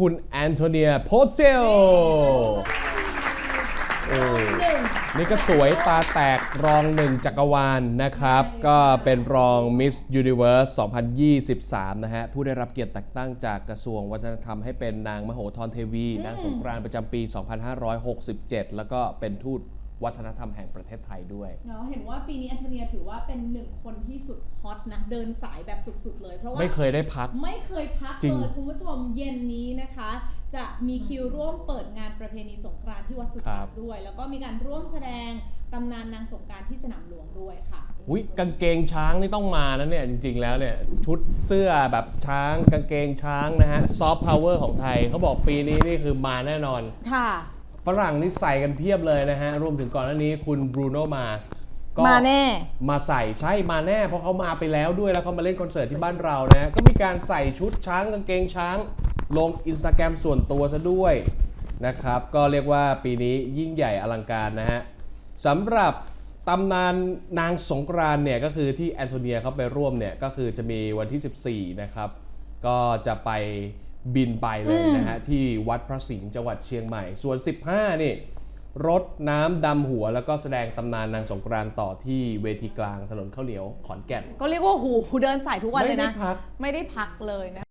คุณแอนโทเนียโพเซลโอ้หนึ่งนี่ก็สวยตาแตกรองหนึ่งจักรวาลนะครับ ก็เป็นรอง Miss Universe 2023 นะฮะ ผู้ได้รับเกียรติแต่งตั้งจากกระทรวงวัฒนธรรมให้เป็นนางมโหธรเทวี นางสงกรานต์ประจำปี 2567 แล้วก็เป็นทูต วัฒนธรรมแห่งประเทศไทยด้วย เนาะเห็นว่าปีนี้แอนโทเนียถือว่าเป็นหนึ่งคนที่สุดฮอตนะ เดินสายแบบสุดๆเลย เพราะว่าไม่เคยได้พัก ไม่เคยพักจริง เลยคุณผู้ชมเย็นนี้นะคะ จะมีคิวร่วมเปิดงานประเพณีสงกรานต์ที่วัดสุทัศน์ด้วย แล้วก็มีการร่วมแสดงตำนานนางสงกรารที่สนามหลวงด้วยค่ะ อุ้ยกางเกงช้างนี่ต้องมานะเนี่ยจริงๆแล้วเนี่ยชุดเสื้อแบบช้างกางเกงช้างนะฮะซอฟต์พาวเวอร์ของไทยเขาบอกปีนี้นี่คือมาแน่นอน ค่ะ ฝรั่งนี่ใส่กันเพียบเลยนะฮะ รวมถึงก่อนหน้านี้คุณบรูโนมาสก็มาแน่ มาใส่ใช่มาแน่ เพราะเขามาไปแล้วด้วยแล้วเขามาเล่นคอนเสิร์ตที่บ้านเรานะ ก็มีการใส่ชุดช้างกางเกงช้าง ลงอินสตาแกรมส่วนตัวซะด้วยนะครับ ก็เรียกว่าปีนี้ยิ่งใหญ่อลังการนะฮะสำหรับตำนานนางสงกรานต์เนี่ยก็คือที่แอนโทเนียเขาไปร่วมเนี่ยก็คือจะมีวันที่ 14 นะครับ ก็จะไป บินไปเลยนะฮะ ที่วัดพระสิงห์จังหวัดเชียงใหม่ ส่วน 15 นี่ รถน้ำดำหัวแล้วก็แสดงตำนานนางสงกรานต์ต่อที่เวทีกลางถนนข้าวเหนียวขอนแก่น ก็เรียกว่าหูเดินสายทุกวันเลยนะ ไม่ได้พักไม่ได้พักเลยนะ